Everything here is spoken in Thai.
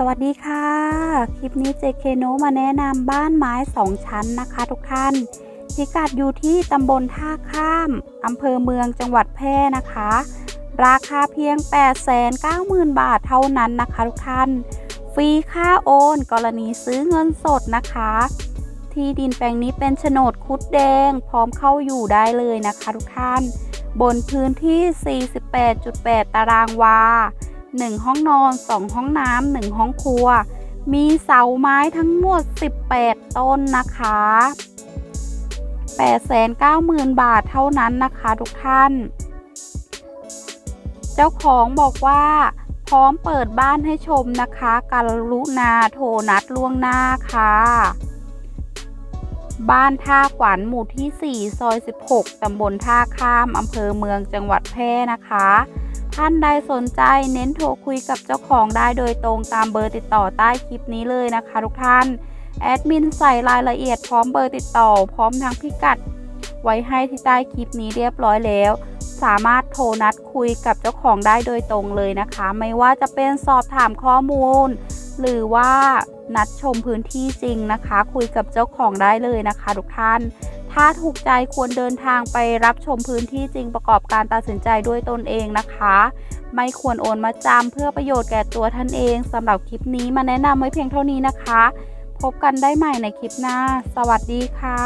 สวัสดีค่ะ คลิปนี้เจเคโนมาแนะนำบ้านไม้2ชั้นนะคะทุกท่านพิกัดอยู่ที่ตำบลท่าข้ามอำเภอเมืองจังหวัดแพร่นะคะ ราคาเพียง 890,000 บาทเท่านั้นนะคะทุกท่าน ฟรีค่าโอน กรณีซื้อเงินสดนะคะ ที่ดินแปลงนี้เป็นโฉนดคุดแดง พร้อมเข้าอยู่ได้เลยนะคะทุกท่าน บนพื้นที่ 48.8 ตารางวา 1 ห้องนอน 2 ห้องน้ำ1ห้องครัว มีเสาไม้ทั้งหมด 18 ต้นนะคะ890,000 บาทเท่านั้นนะคะทุกท่าน เจ้าของบอกว่าพร้อมเปิดบ้านให้ชมนะคะการุณาโทรนัดล่วงหน้าค่ะ บ้านท่าขวัญหมู่ที่ 4 ซอย 16 ตำบลท่าข้าม อำเภอเมืองจังหวัดแพร่นะคะ ท่านใดสนใจเน้นโทรคุยกับเจ้าของได้โดยตรงตามเบอร์ติดต่อใต้คลิปนี้เลยนะคะทุกท่าน แอดมินใส่รายละเอียดพร้อมเบอร์ติดต่อ พร้อมทั้งพิกัด ไว้ให้ที่ใต้คลิปนี้เรียบร้อยแล้ว สามารถโทรนัดคุยกับเจ้าของได้โดยตรงเลยนะคะ ไม่ว่าจะเป็นสอบถามข้อมูล หรือว่านัดชมพื้นที่จริงนะคะ คุยกับเจ้าของได้เลยนะคะทุกท่าน ถ้าถูกใจควรเดินทางไปรับชมพื้นที่จริงประกอบการตัดสินใจด้วยตนเองนะคะ ไม่ควรโอนมาจำเพื่อประโยชน์แก่ตัวท่านเองสำหรับคลิปนี้มาแนะนำไว้เพียงเท่านี้นะคะ พบกันได้ใหม่ในคลิปหน้า สวัสดีค่ะ